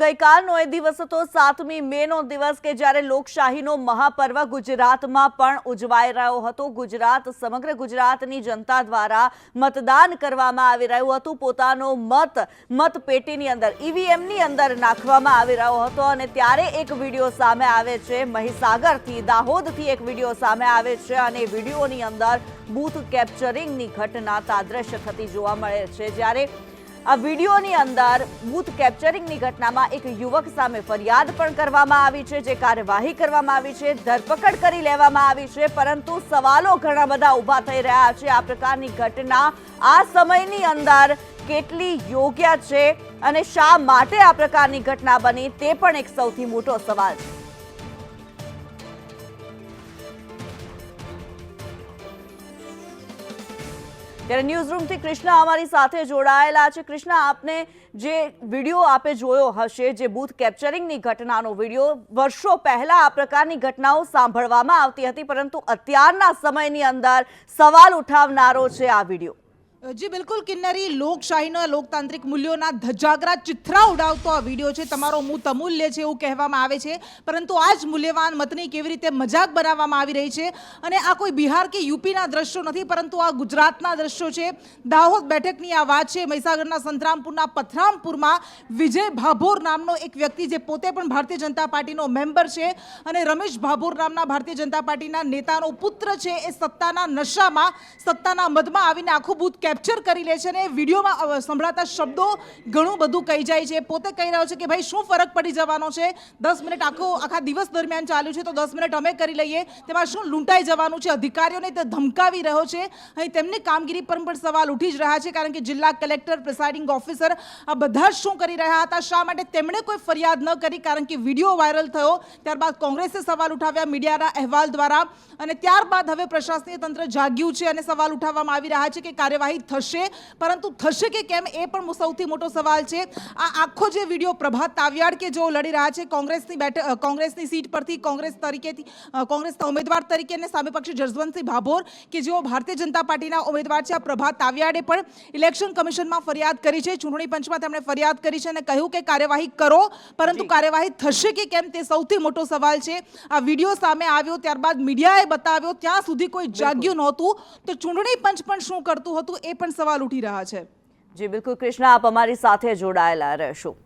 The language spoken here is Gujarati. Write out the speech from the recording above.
ગઈકાલનો એ દિવસ હતો સાતમી મે નો દિવસ કે જ્યારે લોકશાહીનો મહાપર્વ ગુજરાતમાં પણ ઉજવાઈ રહ્યો હતો. ગુજરાત, સમગ્ર ગુજરાતની જનતા દ્વારા મતદાન કરવામાં આવી રહ્યું હતું. પોતાનો મત મતપેટીની અંદર ઈવીએમની અંદર નાખવામાં આવી રહ્યો હતો અને ત્યારે એક વીડિયો સામે આવે છે. મહીસાગરથી, દાહોદથી એક વીડિયો સામે આવે છે અને વિડીયોની અંદર બૂથ કેપ્ચરિંગની ઘટના તાદ્રશ્ય થતી જોવા મળે છે. જ્યારે આ વિડીયોની અંદર બૂથ કેપ્ચરિંગની ઘટનામાં એક યુવક સામે ફરિયાદ પણ કરવામાં આવી છે, જે કાર્યવાહી કરવામાં આવી છે, ધરપકડ કરી લેવામાં આવી છે, પરંતુ સવાલો ઘણા બધા ઊભા થઈ રહ્યા છે. આ પ્રકારની ઘટના આ સમયની અંદર કેટલી યોગ્ય છે અને શા માટે આ પ્રકારની ઘટના બની તે પણ એક સૌથી મોટો સવાલ છે. ત્યારે ન્યૂઝ રૂમથી કૃષ્ણા અમારી સાથે જોડાયેલા છે. કૃષ્ણા, આપને જે વીડિયો આપે જોયો હશે, જે બૂથ કેપ્ચરિંગની ઘટનાનો વીડિયો વર્ષો પહેલા આ પ્રકારની ઘટનાઓ સાંભળવામાં આવતી હતી, પરંતુ અત્યારના સમયની અંદર સવાલ ઉઠાવનારો છે આ વીડિયો જી, બિલકુલ કિન્નરી, લોકશાહીના, લોકતાંત્રિક મૂલ્યોના ધજાગરા ચિત્રા ઉડાવતો આ વીડિયો છે. તમારો મૂત અમૂલ્ય છે એવું કહેવામાં આવે છે. પરંતુ આ જ મૂલ્યવાન મતની કેવી રીતે મજાક બનાવવામાં આવી રહી છે? અને આ કોઈ બિહાર કે યુપીના દ્રશ્યો નથી, પરંતુ આ ગુજરાતના દ્રશ્યો છે. દાહોદ બેઠકની આ વાત છે. મહીસાગરના સંતરામપુરના, પથરામપુરમાં વિજય ભાભોર નામનો એક વ્યક્તિ જે પોતે પણ ભારતીય જનતા પાર્ટીનો મેમ્બર છે અને રમેશ ભાભોર નામના ભારતીય જનતા પાર્ટીના નેતાનો પુત્ર છે, એ સત્તાના નશામાં, સત્તાના મદમાં આવીને આખું બૂથ કેપ્ચર કરી લે છે અને વિડીયોમાં સંભળાતા શબ્દો ઘણું બધું કહી જાય છે. પોતે કહી રહ્યો છે કે, ભાઈ, શું ફરક પડી જવાનો છે? દસ મિનિટ આખો, આખા દિવસ દરમિયાન ચાલ્યું છે, તો દસ મિનિટ અમે કરી લઈએ. તેમાં શું લૂંટાઈ જવાનું છે? અધિકારીઓને તે ધમકાવી રહ્યો છે. અહીં તેમની કામગીરી પર પણ સવાલ ઉઠી જ રહ્યા છે, કારણ કે જિલ્લા કલેક્ટર, પ્રિસાઇડિંગ ઓફિસર, આ બધા શું કરી રહ્યા હતા? શા માટે તેમણે કોઈ ફરિયાદ ન કરી? કારણ કે વીડિયો વાયરલ થયો. ત્યારબાદ કોંગ્રેસે સવાલ ઉઠાવ્યા મીડિયાના અહેવાલ દ્વારા. અને ત્યારબાદ હવે પ્રશાસનીય તંત્ર જાગ્યું છે અને સવાલ ઉઠાવવામાં આવી રહ્યા છે કે કાર્યવાહી થશે. પરંતુ થશે કે કેમ એ પણ સૌથી મોટો સવાલ છે. આ આખો જે વીડિયો પ્રભાત તાવ્યાડ કે જેઓ લડી રહ્યા છે કોંગ્રેસની બેઠક કોંગ્રેસની સીટ પરથી કોંગ્રેસ તરીકેથી કોંગ્રેસના ઉમેદવાર તરીકે અને સામે પક્ષે જસવંતસિંહ ભાભોર કે જેઓ ભારતીય જનતા પાર્ટીના ઉમેદવાર છે આ પ્રભાત તાવ્યાડે પણ ઇલેક્શન કમિશનમાં ફરિયાદ કરી છે. ચૂંટણી પંચમાં તેમણે ફરિયાદ કરી છે અને કહ્યું કે કાર્યવાહી કરો પરંતુ કાર્યવાહી થશે કે કેમ તે સૌથી મોટો સવાલ છે. આ વીડિયો સામે આવ્યો ત્યારબાદ મીડિયાએ બતાવ્યો ત્યાં સુધી કોઈ જાગ્યું નહોતું. તો ચૂંટણી પંચ પણ શું કરતું હતું? એ પણ સવાલ ઉઠી રહ્યા છે. જી બિલકુલ. કૃષ્ણા આપ અમારી સાથે જોડાયેલા રહેશો.